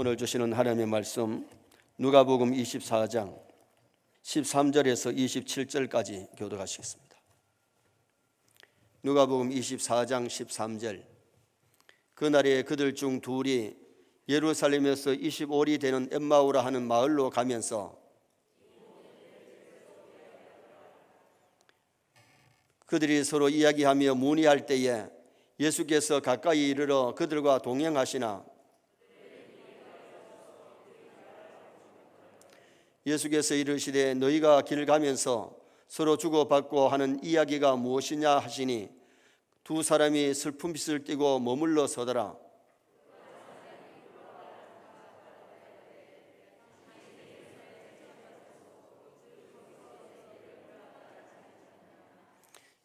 오늘 주시는 하나님의 말씀 누가복음 24장 13절에서 27절까지 교도하시겠습니다. 누가복음 24장 13절 그날에 그들 중 둘이 예루살렘에서 25리 되는 엠마오라 하는 마을로 가면서 그들이 서로 이야기하며 문의할 때에 예수께서 가까이 이르러 그들과 동행하시나 예수께서 이르시되 너희가 길 가면서 서로 주고받고 하는 이야기가 무엇이냐 하시니 두 사람이 슬픈 빛을 띠고 머물러 서더라.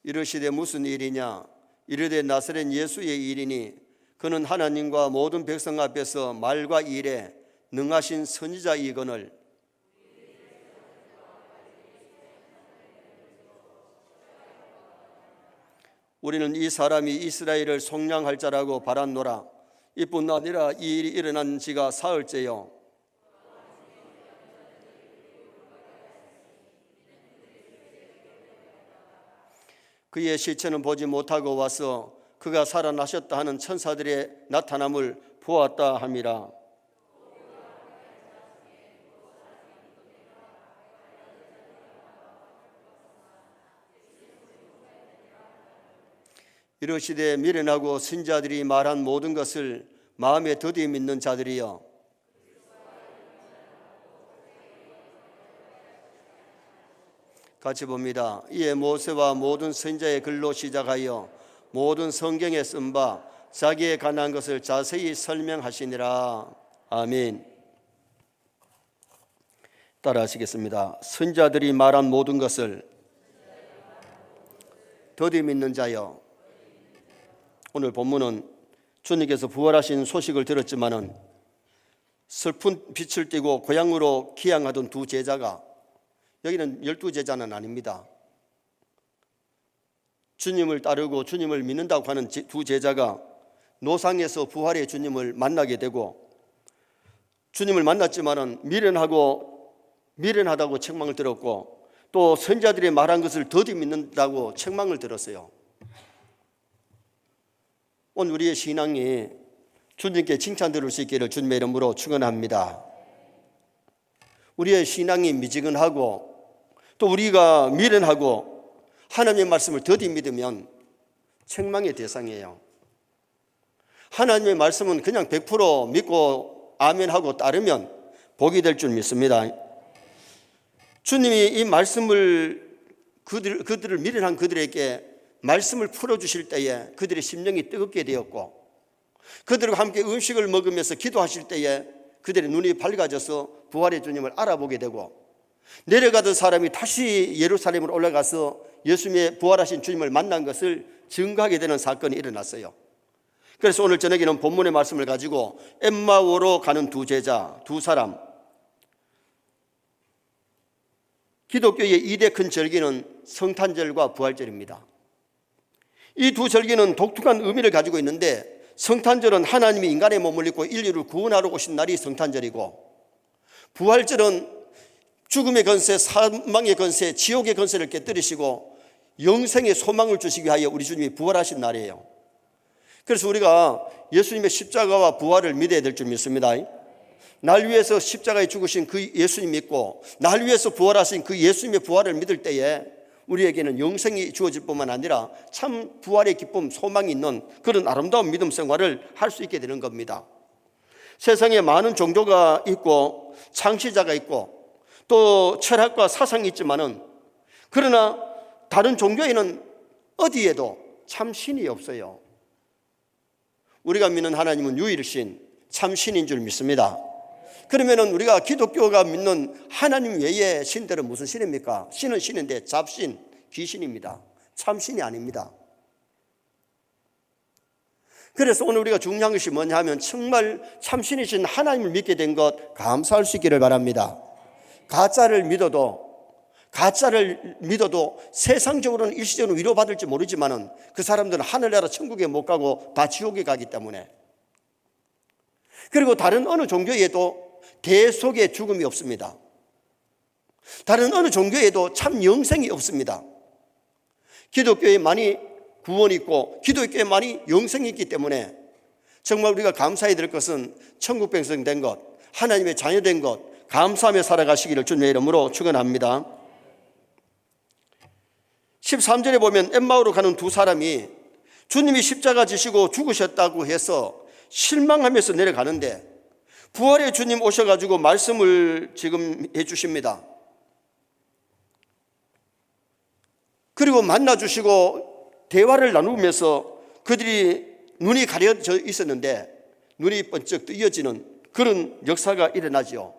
이르시되 무슨 일이냐? 이르되 나사렛 예수의 일이니 그는 하나님과 모든 백성 앞에서 말과 일에 능하신 선지자이거늘 우리는 이 사람이 이스라엘을 속량할 자라고 바란노라. 이뿐 아니라 이 일이 일어난 지가 사흘째요. 그의 시체는 보지 못하고 와서 그가 살아나셨다 하는 천사들의 나타남을 보았다 함이라 이러시되 미련하고 신자들이 말한 모든 것을 마음에 더디 믿는 자들이여 같이 봅니다. 이에 모세와 모든 선자의 글로 시작하여 모든 성경에 쓴 바 자기에 관한 것을 자세히 설명하시니라. 아멘. 따라하시겠습니다. 선자들이 말한 모든 것을 더디 믿는 자여. 오늘 본문은 주님께서 부활하신 소식을 들었지만은 슬픈 빛을 띠고 고향으로 기양하던 두 제자가 여기는 열두 제자는 아닙니다. 주님을 따르고 주님을 믿는다고 하는 두 제자가 노상에서 부활의 주님을 만나게 되고 주님을 만났지만은 미련하고 미련하다고 책망을 들었고 또 선자들이 말한 것을 더디 믿는다고 책망을 들었어요. 오늘 우리의 신앙이 주님께 칭찬 들을 수 있기를 주님의 이름으로 축원합니다. 우리의 신앙이 미지근하고 또 우리가 미련하고 하나님의 말씀을 더디 믿으면 책망의 대상이에요. 하나님의 말씀은 그냥 100% 믿고 아멘하고 따르면 복이 될 줄 믿습니다. 주님이 이 말씀을 그들, 그들을 미련한 그들에게 말씀을 풀어주실 때에 그들의 심령이 뜨겁게 되었고 그들과 함께 음식을 먹으면서 기도하실 때에 그들의 눈이 밝아져서 부활의 주님을 알아보게 되고 내려가던 사람이 다시 예루살렘으로 올라가서 예수님의 부활하신 주님을 만난 것을 증거하게 되는 사건이 일어났어요. 그래서 오늘 저녁에는 본문의 말씀을 가지고 엠마오로 가는 두 제자, 두 사람. 기독교의 이대 큰 절기는 성탄절과 부활절입니다. 이 두 절기는 독특한 의미를 가지고 있는데 성탄절은 하나님이 인간의 몸을 입고 인류를 구원하러 오신 날이 성탄절이고 부활절은 죽음의 건세, 사망의 건세, 지옥의 건세를 깨뜨리시고 영생의 소망을 주시기 위하여 우리 주님이 부활하신 날이에요. 그래서 우리가 예수님의 십자가와 부활을 믿어야 될 줄 믿습니다. 날 위해서 십자가에 죽으신 그 예수님 믿고 날 위해서 부활하신 그 예수님의 부활을 믿을 때에 우리에게는 영생이 주어질 뿐만 아니라 참 부활의 기쁨, 소망이 있는 그런 아름다운 믿음 생활을 할 수 있게 되는 겁니다. 세상에 많은 종교가 있고 창시자가 있고 또 철학과 사상이 있지만은 그러나 다른 종교에는 어디에도 참 신이 없어요. 우리가 믿는 하나님은 유일신, 참 신인 줄 믿습니다. 그러면은 우리가 기독교가 믿는 하나님 외에 신들은 무슨 신입니까? 신은 신인데 잡신, 귀신입니다. 참신이 아닙니다. 그래서 오늘 우리가 중요한 것이 뭐냐 하면 정말 참신이신 하나님을 믿게 된 것 감사할 수 있기를 바랍니다. 가짜를 믿어도 가짜를 믿어도 세상적으로는 일시적으로 위로받을지 모르지만은 그 사람들은 하늘나라 천국에 못 가고 다 지옥에 가기 때문에 그리고 다른 어느 종교에도 대속의 죽음이 없습니다. 다른 어느 종교에도 참 영생이 없습니다. 기독교에 많이 구원이 있고 기독교에 많이 영생이 있기 때문에 정말 우리가 감사해야 될 것은 천국 백성 된 것, 하나님의 자녀 된 것, 감사하며 살아가시기를 주님의 이름으로 축원합니다. 13절에 보면 엠마오로 가는 두 사람이 주님이 십자가 지시고 죽으셨다고 해서 실망하면서 내려가는데 부활의 주님 오셔가지고 말씀을 지금 해주십니다. 그리고 만나주시고 대화를 나누면서 그들이 눈이 가려져 있었는데 눈이 번쩍 뜨여지는 그런 역사가 일어나지요.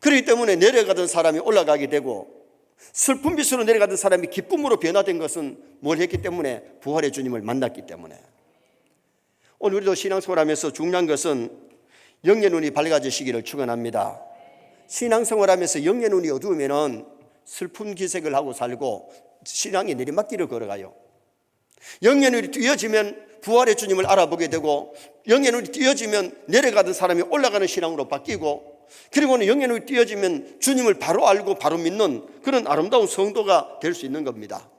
그렇기 때문에 내려가던 사람이 올라가게 되고 슬픈 빛으로 내려가던 사람이 기쁨으로 변화된 것은 뭘 했기 때문에 부활의 주님을 만났기 때문에 오늘 우리도 신앙생활 하면서 중요한 것은 영의 눈이 밝아지시기를 축원합니다. 신앙생활 하면서 영의 눈이 어두우면은 슬픈 기색을 하고 살고 신앙이 내리막길을 걸어가요. 영의 눈이 띄어지면 부활의 주님을 알아보게 되고 영의 눈이 띄어지면 내려가던 사람이 올라가는 신앙으로 바뀌고 그리고는 영의 눈이 띄어지면 주님을 바로 알고 바로 믿는 그런 아름다운 성도가 될 수 있는 겁니다.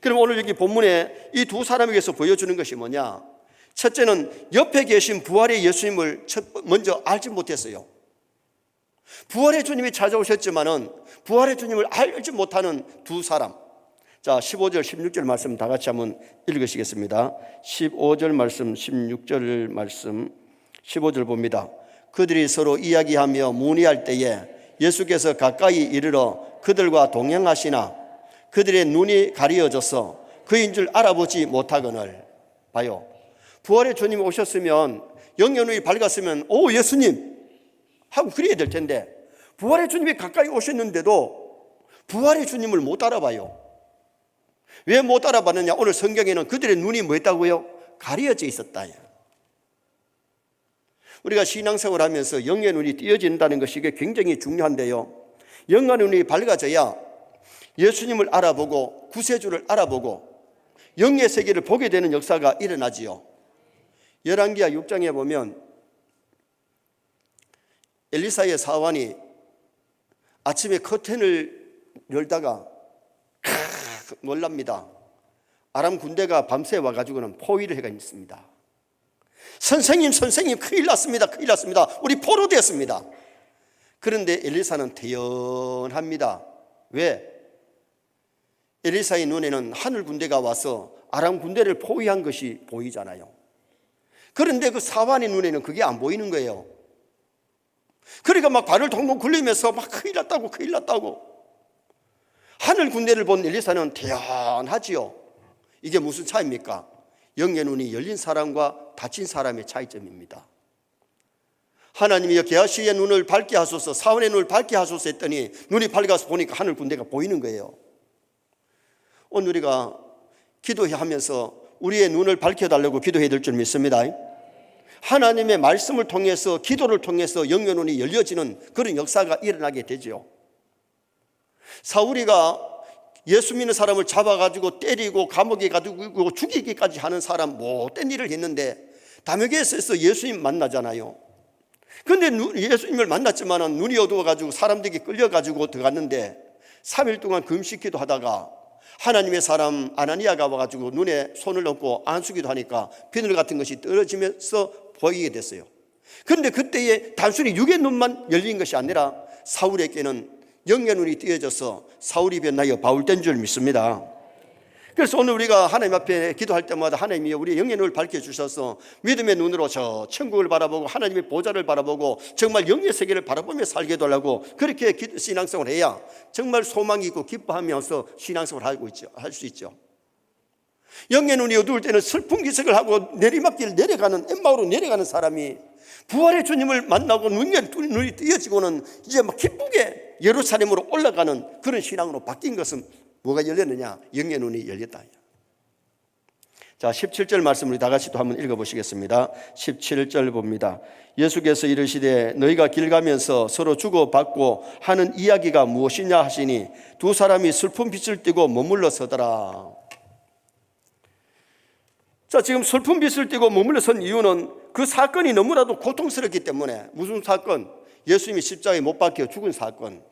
그럼 오늘 여기 본문에 이 두 사람에게서 보여주는 것이 뭐냐? 첫째는 옆에 계신 부활의 예수님을 첫, 먼저 알지 못했어요. 부활의 주님이 찾아오셨지만은 부활의 주님을 알지 못하는 두 사람. 자, 15절, 16절 말씀 다 같이 한번 읽으시겠습니다. 15절 말씀, 16절 말씀, 15절 봅니다. 그들이 서로 이야기하며 문의할 때에 예수께서 가까이 이르러 그들과 동행하시나 그들의 눈이 가리어져서 그인 줄 알아보지 못하거늘 봐요. 부활의 주님이 오셨으면 영의 눈이 밝았으면 오 예수님 하고 그래야 될 텐데 부활의 주님이 가까이 오셨는데도 부활의 주님을 못 알아봐요. 왜 못 알아봤느냐? 오늘 성경에는 그들의 눈이 뭐였다고요? 가려져 있었다. 우리가 신앙생활 하면서 영의 눈이 띄어진다는 것이 굉장히 중요한데요. 영의 눈이 밝아져야 예수님을 알아보고 구세주를 알아보고 영의 세계를 보게 되는 역사가 일어나지요. 열왕기하 6장에 보면 엘리사의 사환이 아침에 커튼을 열다가 놀랍니다. 아람 군대가 밤새 와가지고는 포위를 해가 있습니다. 선생님, 선생님, 큰일 났습니다. 큰일 났습니다. 우리 포로 되었습니다. 그런데 엘리사는 태연합니다. 왜? 엘리사의 눈에는 하늘 군대가 와서 아람 군대를 포위한 것이 보이잖아요. 그런데 그 사환의 눈에는 그게 안 보이는 거예요. 그러니까 막 발을 동동 굴리면서 막 큰일 났다고, 큰일 났다고. 하늘 군대를 본 엘리사는 태연하지요. 이게 무슨 차이입니까? 영의 눈이 열린 사람과 닫힌 사람의 차이점입니다. 하나님이 게하시의 눈을 밝게 하소서, 사원의 눈을 밝게 하소서 했더니 눈이 밝아서 보니까 하늘 군대가 보이는 거예요. 오늘 우리가 기도하면서 우리의 눈을 밝혀달라고 기도해야 될 줄 믿습니다. 하나님의 말씀을 통해서 기도를 통해서 영의 눈이 열려지는 그런 역사가 일어나게 되죠. 사울이가 예수 믿는 사람을 잡아가지고 때리고 감옥에 가두고 죽이기까지 하는 사람 못된 일을 했는데 담에게서 예수님 만나잖아요. 근데 예수님을 만났지만 눈이 어두워가지고 사람들이 끌려가지고 들어갔는데 3일 동안 금식기도 하다가 하나님의 사람 아나니아가 와가지고 눈에 손을 얹고 안수기도 하니까 비늘 같은 것이 떨어지면서 보이게 됐어요. 그런데 그때에 단순히 육의 눈만 열린 것이 아니라 사울에게는 영의 눈이 띄어져서 사울이 변하여 바울 된 줄 믿습니다. 그래서 오늘 우리가 하나님 앞에 기도할 때마다 하나님이 우리 영의 눈을 밝혀주셔서 믿음의 눈으로 저 천국을 바라보고 하나님의 보좌를 바라보고 정말 영의 세계를 바라보며 살게 되려고 그렇게 신앙생활을 해야 정말 소망이 있고 기뻐하면서 신앙생활을 하고 있죠. 할 수 있죠. 영의 눈이 어두울 때는 슬픈 기색을 하고 내리막길 내려가는 엠마오로 내려가는 사람이 부활의 주님을 만나고 눈이, 눈이 띄어지고는 이제 막 기쁘게 예루살렘으로 올라가는 그런 신앙으로 바뀐 것은 뭐가 열렸느냐? 영의 눈이 열렸다. 자, 17절 말씀 우리 다 같이 또 한번 읽어 보시겠습니다. 17절 봅니다. 예수께서 이르시되 너희가 길 가면서 서로 주고받고 하는 이야기가 무엇이냐 하시니 두 사람이 슬픈 빛을 띠고 머물러 서더라. 자, 지금 슬픈 빛을 띠고 머물러 선 이유는 그 사건이 너무나도 고통스럽기 때문에 무슨 사건? 예수님이 십자가에 못 박혀 죽은 사건.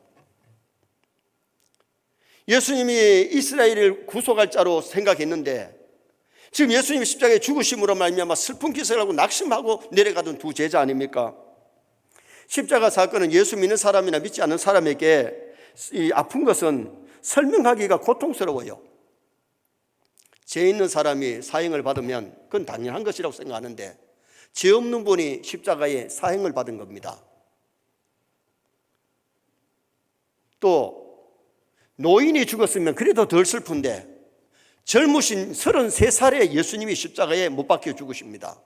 예수님이 이스라엘을 구속할 자로 생각했는데 지금 예수님이 십자가에 죽으심으로 말미암아 슬픈 기색을 하고 낙심하고 내려가던 두 제자 아닙니까? 십자가 사건은 예수 믿는 사람이나 믿지 않는 사람에게 이 아픈 것은 설명하기가 고통스러워요. 죄 있는 사람이 사형을 받으면 그건 당연한 것이라고 생각하는데 죄 없는 분이 십자가에 사형을 받은 겁니다. 또 노인이 죽었으면 그래도 덜 슬픈데 젊으신 33살에 예수님이 십자가에 못 박혀 죽으십니다.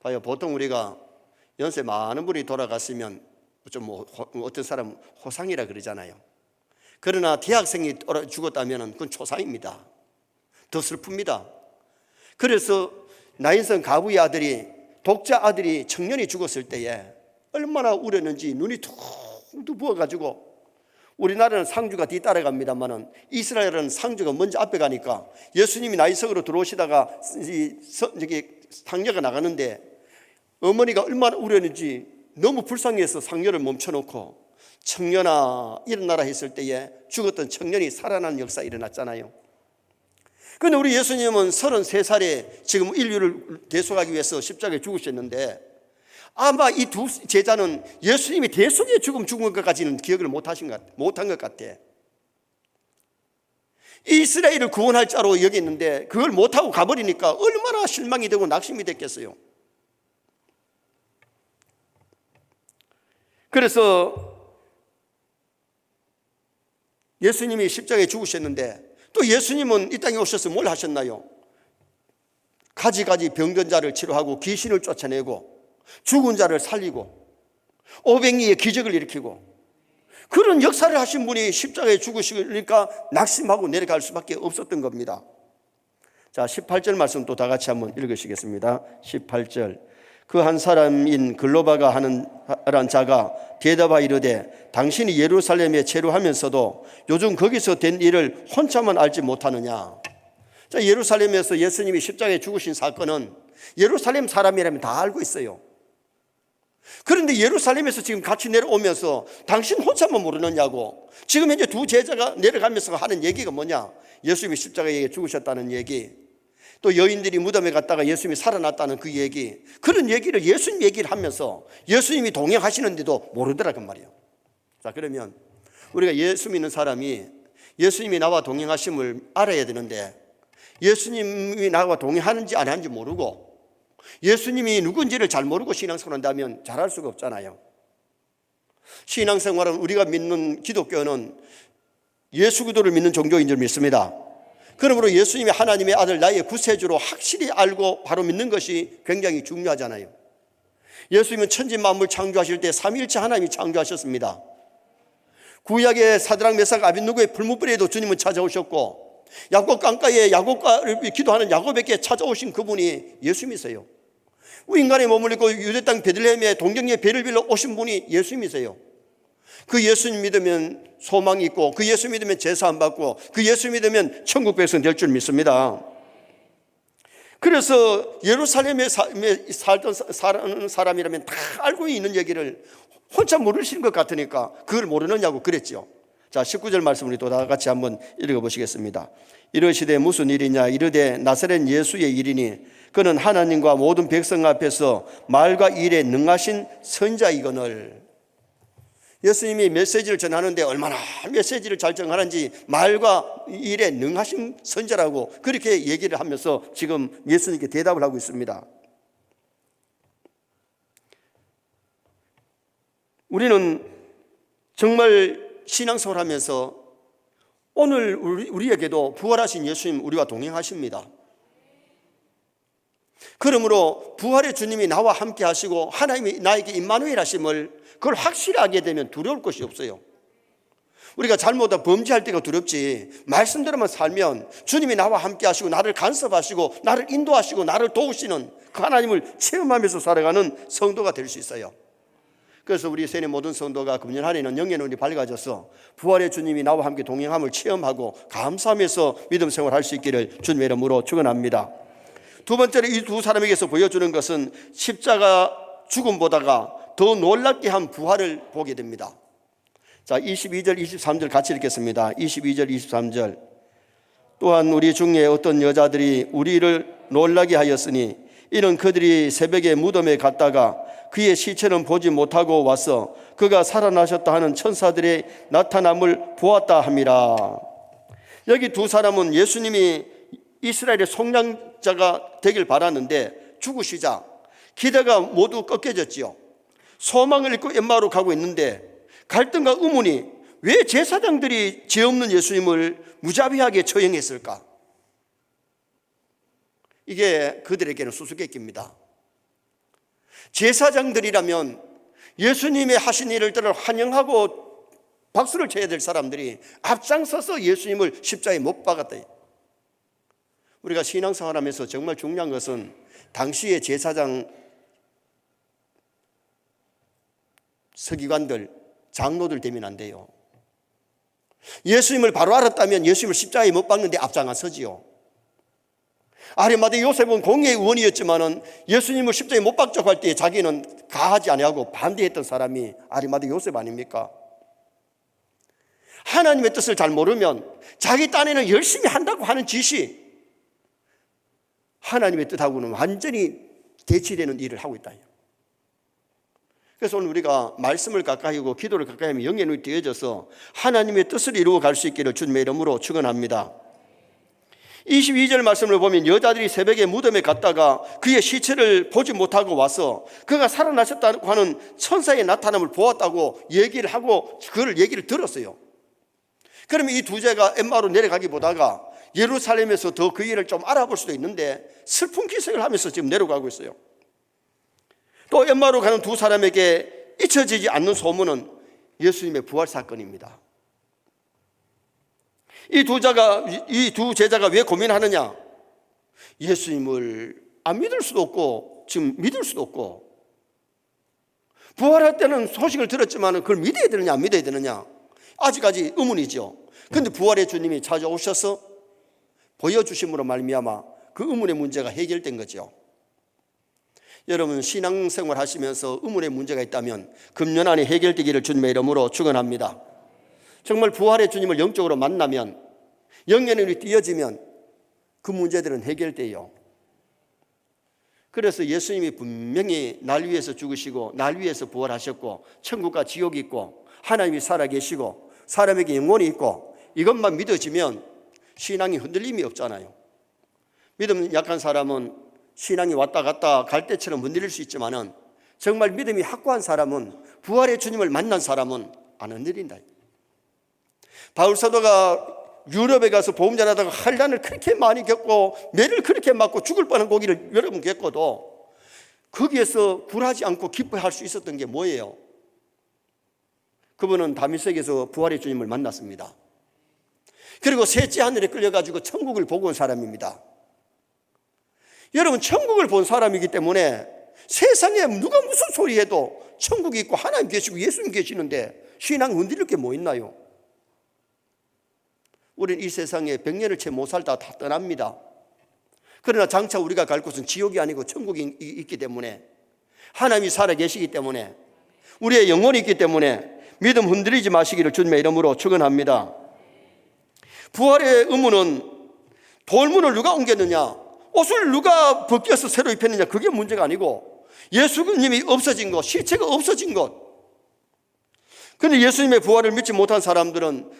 봐요. 보통 우리가 연세 많은 분이 돌아갔으면 좀 뭐 어떤 사람 호상이라 그러잖아요. 그러나 대학생이 죽었다면 그건 초상입니다. 더 슬픕니다. 그래서 나인성 가부의 아들이 독자 아들이 청년이 죽었을 때에 얼마나 우렸는지 눈이 퉁퉁 부어가지고 우리나라는 상주가 뒤따라갑니다만은 이스라엘은 상주가 먼저 앞에 가니까 예수님이 나이석으로 들어오시다가 상녀가 나가는데 어머니가 얼마나 우렸는지 너무 불쌍해서 상녀를 멈춰놓고 청년아 일어나라 했을 때에 죽었던 청년이 살아난 역사 일어났잖아요. 그런데 우리 예수님은 33살에 지금 인류를 대속하기 위해서 십자가에 죽으셨는데 아마 이 두 제자는 예수님이 대속의 죽음 죽은 것까지는 기억을 못 하신 것, 못한 것 같아. 이스라엘을 구원할 자로 여겼는데 그걸 못하고 가버리니까 얼마나 실망이 되고 낙심이 됐겠어요. 그래서 예수님이 십자가에 죽으셨는데 또 예수님은 이 땅에 오셔서 뭘 하셨나요? 가지가지 병든 자를 치료하고 귀신을 쫓아내고 죽은 자를 살리고 오병이의 기적을 일으키고 그런 역사를 하신 분이 십자가에 죽으시니까 낙심하고 내려갈 수밖에 없었던 겁니다. 자, 18절 말씀 또 다 같이 한번 읽으시겠습니다. 18절. 그 한 사람인 글로바가 하는 란 자가 대답하 이르되 당신이 예루살렘에 체류하면서도 요즘 거기서 된 일을 혼자만 알지 못하느냐. 자, 예루살렘에서 예수님이 십자가에 죽으신 사건은 예루살렘 사람이라면 다 알고 있어요. 그런데 예루살렘에서 지금 같이 내려오면서 당신 혼자만 모르느냐고 지금 현재 두 제자가 내려가면서 하는 얘기가 뭐냐? 예수님이 십자가에 죽으셨다는 얘기. 또 여인들이 무덤에 갔다가 예수님이 살아났다는 그 얘기. 그런 얘기를 예수님 얘기를 하면서 예수님이 동행하시는데도 모르더라 그 말이에요. 자, 그러면 우리가 예수 믿는 사람이 예수님이 나와 동행하심을 알아야 되는데 예수님이 나와 동행하는지 안 하는지 모르고 예수님이 누군지를 잘 모르고 신앙생활 한다면 잘할 수가 없잖아요. 신앙생활은 우리가 믿는 기독교는 예수 그리스도를 믿는 종교인 줄 믿습니다. 그러므로 예수님이 하나님의 아들 나의 구세주로 확실히 알고 바로 믿는 것이 굉장히 중요하잖아요. 예수님은 천지 만물 창조하실 때 삼위일체 하나님이 창조하셨습니다. 구약의 사드랑 메삭 아빈누고의 불무불에도 주님은 찾아오셨고 야곱 강가에 야곱과를 기도하는 야곱에게 찾아오신 그분이 예수님이세요. 인간의 몸을 입고 유대 땅 베들레헴에 동정의 배를 빌러 오신 분이 예수님이세요. 그 예수님 믿으면 소망이 있고 그 예수 믿으면 제사 안 받고 그 예수 믿으면 천국 백성 될 줄 믿습니다. 그래서 예루살렘에 살던 사- 사는 사람이라면 다 알고 있는 얘기를 혼자 모르시는 것 같으니까 그걸 모르느냐고 그랬죠. 자, 19절 말씀 우리 또 다 같이 한번 읽어 보시겠습니다. 이러시되 무슨 일이냐 이르되 나사렛 예수의 일이니 그는 하나님과 모든 백성 앞에서 말과 일에 능하신 선자이거늘 예수님이 메시지를 전하는데 얼마나 메시지를 잘 전하는지 말과 일에 능하신 선자라고 그렇게 얘기를 하면서 지금 예수님께 대답을 하고 있습니다. 우리는 정말 신앙생활 하면서 오늘 우리- 우리에게도 부활하신 예수님 우리와 동행하십니다. 그러므로 부활의 주님이 나와 함께 하시고 하나님이 나에게 임마누엘 하심을 그걸 확실하게 되면 두려울 것이 없어요. 우리가 잘못하다 범죄할 때가 두렵지 말씀대로만 살면 주님이 나와 함께 하시고 나를 간섭하시고 나를 인도하시고 나를 도우시는 그 하나님을 체험하면서 살아가는 성도가 될 수 있어요. 그래서 우리 세계 모든 성도가 금년 한 해는 영의 눈이 밝아져서 부활의 주님이 나와 함께 동행함을 체험하고 감사하면서 믿음 생활할 수 있기를 주님의 이름으로 축원합니다. 두 번째로 이 두 사람에게서 보여주는 것은 십자가 죽음보다가 더 놀랍게 한 부활을 보게 됩니다. 자, 22절, 23절 같이 읽겠습니다. 22절, 23절. 또한 우리 중에 어떤 여자들이 우리를 놀라게 하였으니 이는 그들이 새벽에 무덤에 갔다가 그의 시체는 보지 못하고 와서 그가 살아나셨다 하는 천사들의 나타남을 보았다 함이라. 여기 두 사람은 예수님이 이스라엘의 속량 자가 되길 바랐는데 죽으시자 기대가 모두 꺾여졌지요. 소망을 잃고 엠마로 가고 있는데 갈등과 의문이 왜 제사장들이 죄 없는 예수님을 무자비하게 처형했을까? 이게 그들에게는 수수께끼입니다. 제사장들이라면 예수님의 하신 일을 환영하고 박수를 쳐야 될 사람들이 앞장서서 예수님을 십자에 못 박았다. 우리가 신앙생활 하면서 정말 중요한 것은 당시의 제사장 서기관들, 장로들 되면 안 돼요. 예수님을 바로 알았다면 예수님을 십자가에 못 박는데 앞장서지요. 아리마대 요셉은 공의 의원이었지만은 예수님을 십자가에 못 박자고 할 때 자기는 가하지 아니하고 반대했던 사람이 아리마대 요셉 아닙니까? 하나님의 뜻을 잘 모르면 자기 딴에는 열심히 한다고 하는 짓이 하나님의 뜻하고는 완전히 대치되는 일을 하고 있다. 그래서 오늘 우리가 말씀을 가까이 하고 기도를 가까이 하면 영의 눈이 띄어져서 하나님의 뜻을 이루어 갈 수 있기를 주님의 이름으로 축원합니다. 22절 말씀을 보면 여자들이 새벽에 무덤에 갔다가 그의 시체를 보지 못하고 와서 그가 살아나셨다고 하는 천사의 나타남을 보았다고 얘기를 하고 그걸 얘기를 들었어요. 그러면 이 두 제가 엠마로 내려가기 보다가 예루살렘에서 더 그 일을 좀 알아볼 수도 있는데 슬픈 기색을 하면서 지금 내려가고 있어요. 또 엠마로 가는 두 사람에게 잊혀지지 않는 소문은 예수님의 부활 사건입니다. 이 두 자가 이 두 제자가 왜 고민하느냐? 예수님을 안 믿을 수도 없고 지금 믿을 수도 없고 부활할 때는 소식을 들었지만 그걸 믿어야 되느냐 안 믿어야 되느냐 아직까지 의문이죠. 근데 부활의 주님이 찾아오셔서 보여주심으로 말미암아 그 의문의 문제가 해결된 거죠. 여러분 신앙생활 하시면서 의문의 문제가 있다면 금년 안에 해결되기를 주님의 이름으로 축원합니다. 정말 부활의 주님을 영적으로 만나면 영의 눈이 띄어지면 그 문제들은 해결돼요. 그래서 예수님이 분명히 날 위해서 죽으시고 날 위해서 부활하셨고 천국과 지옥이 있고 하나님이 살아계시고 사람에게 영혼이 있고 이것만 믿어지면 신앙이 흔들림이 없잖아요. 믿음 약한 사람은 신앙이 왔다 갔다 갈 때처럼 흔들릴 수 있지만은 정말 믿음이 확고한 사람은 부활의 주님을 만난 사람은 안 흔들린다. 바울 사도가 유럽에 가서 보험 전하다가 한란을 그렇게 많이 겪고 매를 그렇게 맞고 죽을 뻔한 고기를 여러 번 겪어도 거기에서 굴하지 않고 기뻐할 수 있었던 게 뭐예요? 그분은 다미색에서 부활의 주님을 만났습니다. 그리고 셋째 하늘에 끌려가지고 천국을 보고 온 사람입니다. 여러분, 천국을 본 사람이기 때문에 세상에 누가 무슨 소리 해도 천국이 있고 하나님 계시고 예수님 계시는데 신앙 흔들릴 게 뭐 있나요? 우리는 이 세상에 백년을 채 못 살다 다 떠납니다. 그러나 장차 우리가 갈 곳은 지옥이 아니고 천국이 있기 때문에 하나님이 살아 계시기 때문에 우리의 영혼이 있기 때문에 믿음 흔들리지 마시기를 주님의 이름으로 축원합니다. 부활의 의무는 돌문을 누가 옮겼느냐? 옷을 누가 벗겨서 새로 입혔느냐? 그게 문제가 아니고 예수님이 없어진 것, 실체가 없어진 것. 근데 예수님의 부활을 믿지 못한 사람들은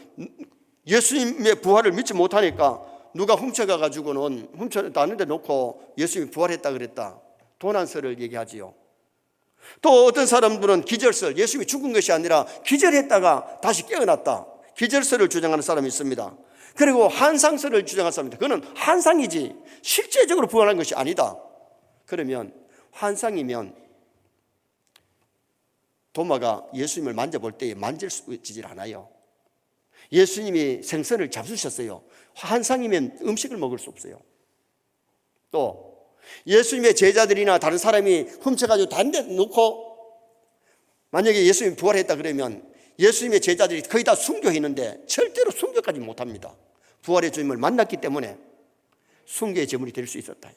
예수님의 부활을 믿지 못하니까 누가 훔쳐가 가지고는 훔쳐다는데 놓고 예수님이 부활했다 그랬다. 도난설을 얘기하지요. 또 어떤 사람들은 기절설, 예수님이 죽은 것이 아니라 기절했다가 다시 깨어났다. 기절설을 주장하는 사람이 있습니다. 그리고 한상설을 주장하는 사람입니다. 그거는 한상이지 실제적으로 부활한 것이 아니다. 그러면 환상이면 도마가 예수님을 만져볼 때 만질 수 있질 않아요. 예수님이 생선을 잡수셨어요. 한상이면 음식을 먹을 수 없어요. 또 예수님의 제자들이나 다른 사람이 훔쳐가지고 데 놓고 만약에 예수님이 부활했다 그러면 예수님의 제자들이 거의 다 순교했는데 절대로 순교까지 못합니다. 부활의 주님을 만났기 때문에 순교의 제물이 될 수 있었다.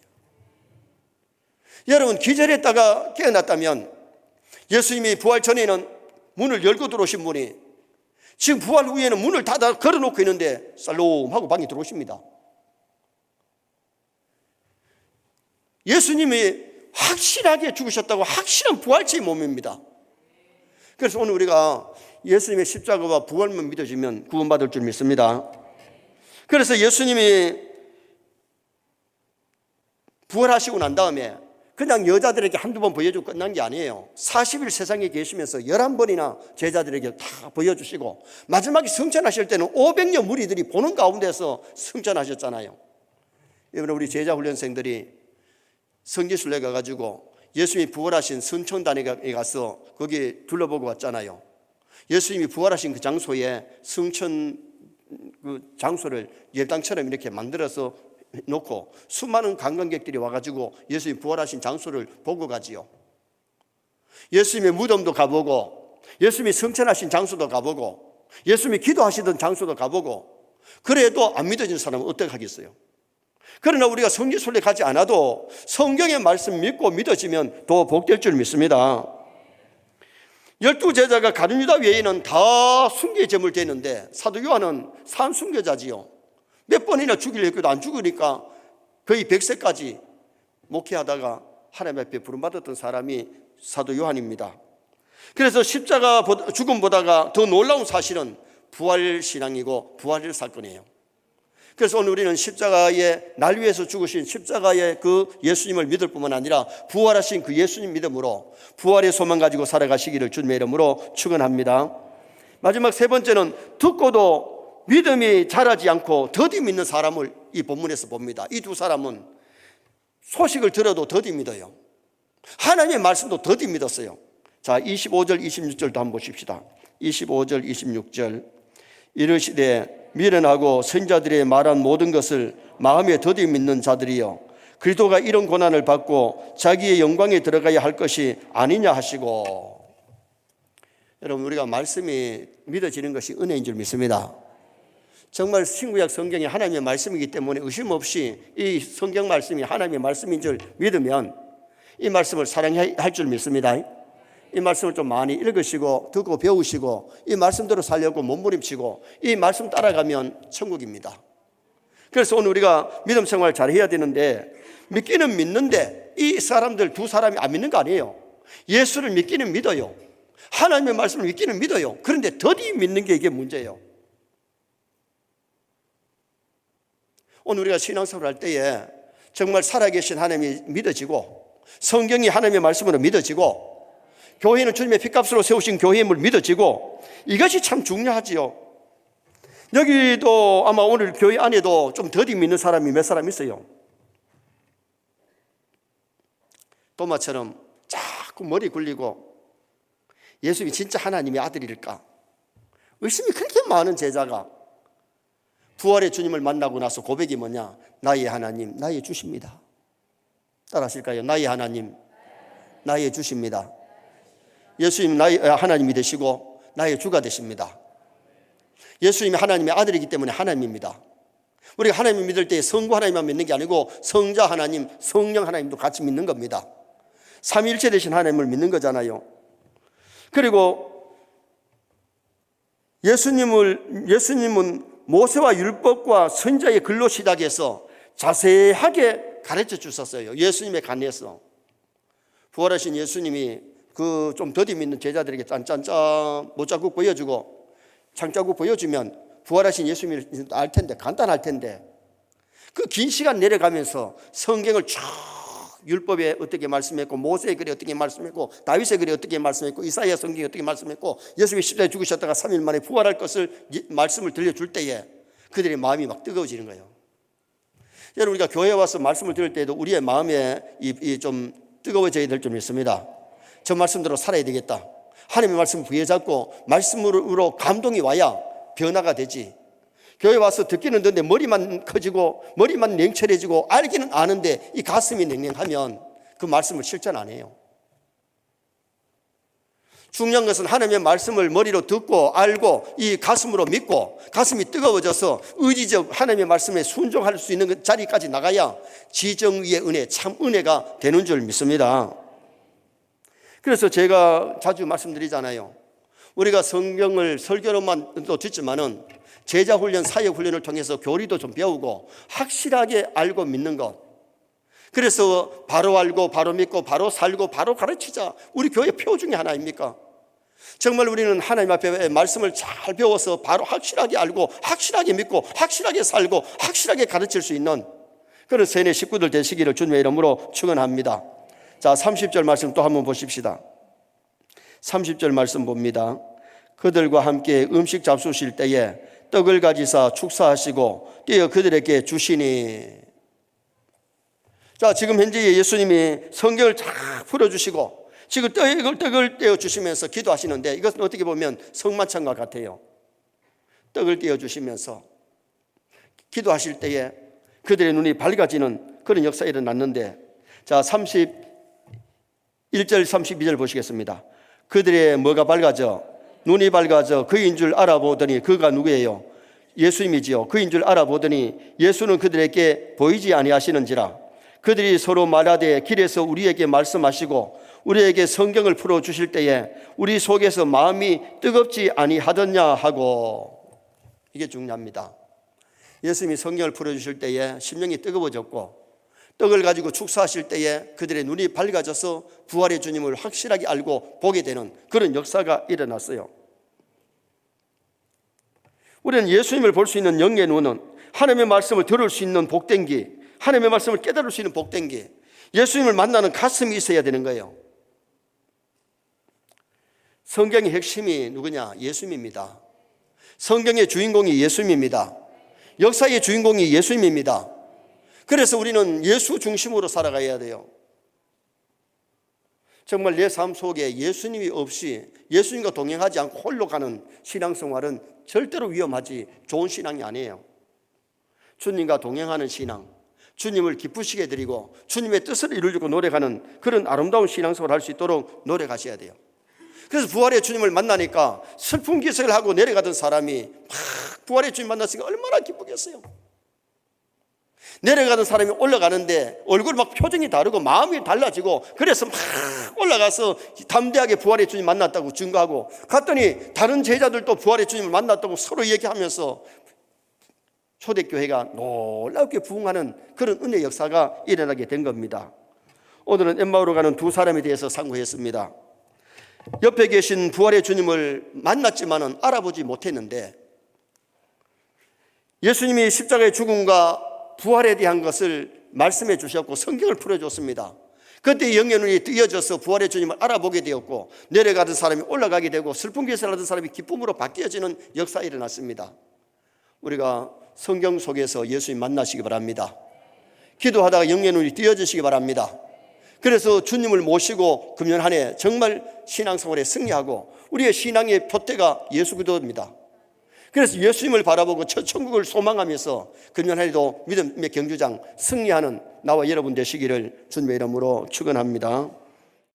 여러분 기절했다가 깨어났다면 예수님이 부활 전에는 문을 열고 들어오신 분이 지금 부활 후에는 문을 닫아 걸어놓고 있는데 살롬하고 방에 들어오십니다. 예수님이 확실하게 죽으셨다고 확실한 부활체의 몸입니다. 그래서 오늘 우리가 예수님의 십자가와 부활만 믿어지면 구원받을 줄 믿습니다. 그래서 예수님이 부활하시고 난 다음에 그냥 여자들에게 한두 번 보여주고 끝난 게 아니에요. 40일 세상에 계시면서 11번이나 제자들에게 다 보여주시고 마지막에 승천하실 때는 500여 무리들이 보는 가운데서 승천하셨잖아요. 이번에 우리 제자 훈련생들이 성지순례 가가지고 예수님이 부활하신 순천단에 가서 거기 둘러보고 왔잖아요. 예수님이 부활하신 그 장소에 승천 그 장소를 예당처럼 이렇게 만들어서 놓고 수많은 관광객들이 와가지고 예수님 부활하신 장소를 보고 가지요. 예수님의 무덤도 가보고 예수님이 성천하신 장소도 가보고 예수님이 기도하시던 장소도 가보고 그래도 안 믿어지는 사람은 어떻게 하겠어요? 그러나 우리가 성지 순례 가지 않아도 성경의 말씀 믿고 믿어지면 더 복될 줄 믿습니다. 열두 제자가 가룟 유다 외에는 다 순교의 제물 되는데 사도 요한은 산 순교자지요. 몇 번이나 죽이려 했고도 안 죽으니까 거의 100세까지 목회하다가 하나님 앞에 부름받았던 사람이 사도 요한입니다. 그래서 십자가 죽음 보다가 더 놀라운 사실은 부활 신앙이고 부활 사건이에요. 그래서 오늘 우리는 십자가의 날 위해서 죽으신 십자가의 그 예수님을 믿을 뿐만 아니라 부활하신 그 예수님 믿음으로 부활의 소망 가지고 살아가시기를 주님의 이름으로 축원합니다. 마지막 세 번째는 듣고도 믿음이 자라지 않고 더디 믿는 사람을 이 본문에서 봅니다. 이 두 사람은 소식을 들어도 더디 믿어요. 하나님의 말씀도 더디 믿었어요. 자, 25절, 26절도 한번 보십시다. 25절, 26절. 이르시되 미련하고 선자들의 말한 모든 것을 마음에 더디 믿는 자들이여 그리스도가 이런 고난을 받고 자기의 영광에 들어가야 할 것이 아니냐 하시고 여러분 우리가 말씀이 믿어지는 것이 은혜인 줄 믿습니다. 정말 신구약 성경이 하나님의 말씀이기 때문에 의심 없이 이 성경 말씀이 하나님의 말씀인 줄 믿으면 이 말씀을 사랑할 줄 믿습니다. 이 말씀을 좀 많이 읽으시고 듣고 배우시고 이 말씀대로 살려고 몸부림치고 이 말씀 따라가면 천국입니다. 그래서 오늘 우리가 믿음 생활 잘 해야 되는데 믿기는 믿는데 이 사람들 두 사람이 안 믿는 거 아니에요. 예수를 믿기는 믿어요. 하나님의 말씀을 믿기는 믿어요. 그런데 더디 믿는 게 이게 문제예요. 오늘 우리가 신앙생활 할 때에 정말 살아계신 하나님이 믿어지고 성경이 하나님의 말씀으로 믿어지고 교회는 주님의 핏값으로 세우신 교회임을 믿어지고 이것이 참 중요하지요. 여기도 아마 오늘 교회 안에도 좀 더디 믿는 사람이 몇 사람 있어요. 도마처럼 자꾸 머리 굴리고 예수님이 진짜 하나님의 아들일까? 의심이 그렇게 많은 제자가 부활의 주님을 만나고 나서 고백이 뭐냐? 나의 하나님, 나의 주십니다. 따라 하실까요? 나의 하나님, 나의 주십니다. 예수님 나의 하나님이 되시고 나의 주가 되십니다. 예수님이 하나님의 아들이기 때문에 하나님입니다. 우리가 하나님 믿을 때 성부 하나님만 믿는 게 아니고 성자 하나님, 성령 하나님도 같이 믿는 겁니다. 삼위일체 되신 하나님을 믿는 거잖아요. 그리고 예수님을 예수님은 모세와 율법과 선자의 글로 시작해서 자세하게 가르쳐 주셨어요. 예수님의 간에서 부활하신 예수님이 그 좀 더디 믿는 제자들에게 짠짠짠 못자국 보여주고 창자국 보여주면 부활하신 예수님을 알 텐데 간단할 텐데 그 긴 시간 내려가면서 성경을 쭉 율법에 어떻게 말씀했고 모세의 글에 어떻게 말씀했고 다윗의 글에 어떻게 말씀했고 이사야 성경에 어떻게 말씀했고 예수님이 십자가에 죽으셨다가 3일 만에 부활할 것을 말씀을 들려줄 때에 그들의 마음이 막 뜨거워지는 거예요. 여러분 우리가 교회 와서 말씀을 들을 때에도 우리의 마음에 좀 뜨거워져야 될점 있습니다. 저 말씀대로 살아야 되겠다. 하나님의 말씀 부여잡고 말씀으로 감동이 와야 변화가 되지. 교회 와서 듣기는 듣는데 머리만 커지고 머리만 냉철해지고 알기는 아는데 이 가슴이 냉랭하면 그 말씀을 실천 안 해요. 중요한 것은 하나님의 말씀을 머리로 듣고 알고 이 가슴으로 믿고 가슴이 뜨거워져서 의지적 하나님의 말씀에 순종할 수 있는 그 자리까지 나가야 지정의의 은혜, 참 은혜가 되는 줄 믿습니다. 그래서 제가 자주 말씀드리잖아요. 우리가 성경을 설교로만도 듣지만은 제자 훈련, 사역 훈련을 통해서 교리도 좀 배우고 확실하게 알고 믿는 것. 그래서 바로 알고 바로 믿고 바로 살고 바로 가르치자. 우리 교회 표 중에 하나입니까? 정말 우리는 하나님 앞에 말씀을 잘 배워서 바로 확실하게 알고 확실하게 믿고 확실하게 살고 확실하게 가르칠 수 있는 그런 세뇌 식구들 되시기를 주님의 이름으로 축원합니다. 자, 30절 말씀 또 한번 보십시다. 30절 말씀 봅니다. 그들과 함께 음식 잡수실 때에 떡을 가지사 축사하시고 띄어 그들에게 주시니 자, 지금 현재 예수님이 성경을 쫙 풀어주시고 지금 떡을, 떡을 떼어 주시면서 기도하시는데 이것은 어떻게 보면 성만찬과 같아요. 떡을 떼어 주시면서 기도하실 때에 그들의 눈이 밝아지는 그런 역사가 일어났는데 자, 31절 32절 보시겠습니다. 그들의 뭐가 밝아져 눈이 밝아져 그인 줄 알아보더니 그가 누구예요? 예수님이지요. 그인 줄 알아보더니 예수는 그들에게 보이지 아니하시는지라 그들이 서로 말하되 길에서 우리에게 말씀하시고 우리에게 성경을 풀어 주실 때에 우리 속에서 마음이 뜨겁지 아니하더냐 하고 이게 중요합니다. 예수님이 성경을 풀어 주실 때에 심령이 뜨거워졌고 떡을 가지고 축사하실 때에 그들의 눈이 밝아져서 부활의 주님을 확실하게 알고 보게 되는 그런 역사가 일어났어요. 우리는 예수님을 볼 수 있는 영의 눈은 하나님의 말씀을 들을 수 있는 복된 기, 하나님의 말씀을 깨달을 수 있는 복된 기, 예수님을 만나는 가슴이 있어야 되는 거예요. 성경의 핵심이 누구냐? 예수님입니다. 성경의 주인공이 예수님입니다. 역사의 주인공이 예수님입니다. 그래서 우리는 예수 중심으로 살아가야 돼요. 정말 내 삶 속에 예수님이 없이 예수님과 동행하지 않고 홀로 가는 신앙생활은 절대로 위험하지 좋은 신앙이 아니에요. 주님과 동행하는 신앙, 주님을 기쁘시게 드리고 주님의 뜻을 이루려고 노력하는 그런 아름다운 신앙생활을 할 수 있도록 노력하셔야 돼요. 그래서 부활의 주님을 만나니까 슬픈 기색을 하고 내려가던 사람이 막 부활의 주님 만났으니까 얼마나 기쁘겠어요. 내려가던 사람이 올라가는데 얼굴 막 표정이 다르고 마음이 달라지고 그래서 막 올라가서 담대하게 부활의 주님 만났다고 증거하고 갔더니 다른 제자들도 부활의 주님을 만났다고 서로 얘기하면서 초대교회가 놀랍게 부흥하는 그런 은혜 역사가 일어나게 된 겁니다. 오늘은 엠마오로 가는 두 사람에 대해서 상고했습니다. 옆에 계신 부활의 주님을 만났지만은 알아보지 못했는데 예수님이 십자가의 죽음과 부활에 대한 것을 말씀해 주셨고 성경을 풀어줬습니다. 그때 영의 눈이 뜨여져서 부활의 주님을 알아보게 되었고 내려가던 사람이 올라가게 되고 슬픈 기세를 하던 사람이 기쁨으로 바뀌어지는 역사가 일어났습니다. 우리가 성경 속에서 예수님 만나시기 바랍니다. 기도하다가 영의 눈이 뜨여지시기 바랍니다. 그래서 주님을 모시고 금년 한 해 정말 신앙생활에 승리하고 우리의 신앙의 표대가 예수 그리스도입니다. 그래서 예수님을 바라보고 첫 천국을 소망하면서 금년 한 해도 믿음의 경주장 승리하는 나와 여러분 되시기를 주님의 이름으로 축원합니다.